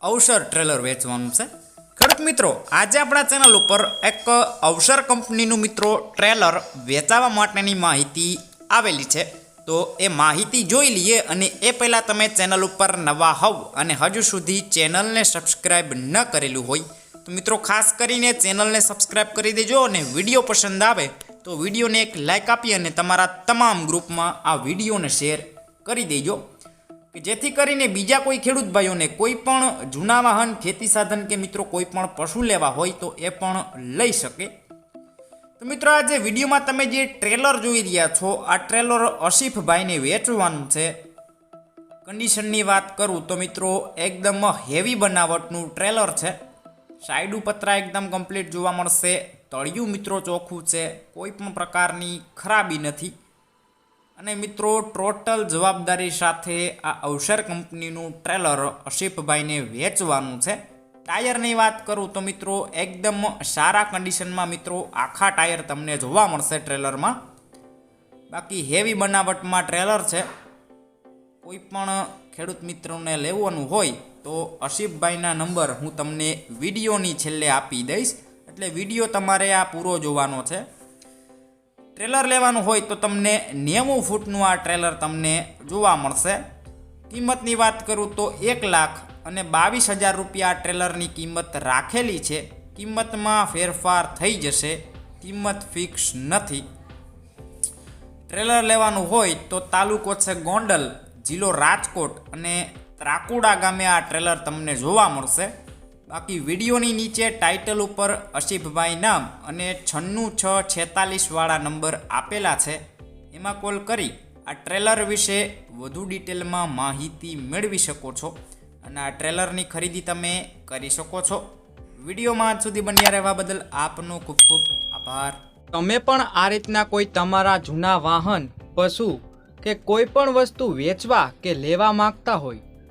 અવસર ટ્રેલર વેચવાનું છે. ખેડૂત મિત્રો, આજે આપણા ચેનલ ઉપર એક અવસર કંપનીનું મિત્રો ટ્રેલર વેચાવા માટેની માહિતી આવેલી છે. તો એ માહિતી જોઈ લઈએ અને એ પહેલાં તમે ચેનલ ઉપર નવા હોવ અને હજુ સુધી ચેનલને સબસ્ક્રાઈબ ન કરેલું હોય, તો મિત્રો ખાસ કરીને ચેનલને સબસ્ક્રાઈબ કરી દેજો અને વીડિયો પસંદ આવે, તો વિડીયોને એક લાઇક આપી અને તમારા તમામ ગ્રુપમાં આ વિડીયોને શેર કરી દેજો. કે જેથી કરીને બીજા કોઈ ખેડૂત ભાઈઓને કોઈ પણ જૂના વાહન, ખેતી સાધન કે મિત્રો કોઈ પણ પશુ લેવા હોય તો એ પણ લઈ શકે. તો મિત્રો આજે વિડીયોમાં તમે જે ટ્રેલર જોઈ રહ્યા છો, આ ટ્રેલર અસીફભાઈને વેચવાનું છે. કન્ડિશનની વાત કરું તો મિત્રો એકદમ હેવી બનાવટનું ટ્રેલર છે. સાઈડ પતરા એકદમ કમ્પ્લીટ જોવા મળશે. તળિયું મિત્રો ચોખ્ખું છે. કોઈ પણ પ્રકારની ખરાબી નથી. અને મિત્રો, ટોટલ જવાબદારી સાથે આ અવસર કંપનીનું ટ્રેલર અશીફભાઈને વેચવાનું છે. ટાયરની વાત કરું તો મિત્રો, એકદમ સારા કન્ડિશનમાં મિત્રો, આખા ટાયર તમને જોવા મળશે ટ્રેલરમાં. બાકી હેવી બનાવટમાં ટ્રેલર છે. કોઈ પણ ખેડૂત મિત્રોને લેવાનું હોય તો અશીફભાઈના નંબર હું તમને વિડીયોની છેલ્લે આપી દઈશ. એટલે વીડિયો તમારે આ પૂરો જોવાનો છે. ટ્રેલર લેવાનું હોય તો તમને નેવું ફૂટનું આ ટ્રેલર તમને જોવા મળશે. કિંમતની વાત કરું તો એક લાખ અને બાવીસ હજાર રૂપિયા આ ટ્રેલરની કિંમત રાખેલી છે. કિંમતમાં ફેરફાર થઈ જશે. કિંમત ફિક્સ નથી. ટ્રેલર લેવાનું હોય તો તાલુકો છે ગોંડલ, જિલ્લો રાજકોટ અને ત્રાકુડા ગામે આ ટ્રેલર તમને જોવા મળશે. બાકી વિડીયોની નીચે ટાઇટલ ઉપર અશીફભાઈ નામ અને છન્નું છ છેતાલીસવાળા નંબર આપેલા છે. એમાં કોલ કરી આ ટ્રેલર વિશે વધુ ડિટેલમાં માહિતી મેળવી શકો છો અને આ ટ્રેલરની ખરીદી તમે કરી શકો છો. વિડીયોમાં આજ સુધી બન્યા રહેવા બદલ આપનો ખૂબ ખૂબ આભાર. તમે પણ આ રીતના કોઈ તમારા જૂના વાહન, પશુ કે કોઈ પણ વસ્તુ વેચવા કે લેવા માંગતા હોય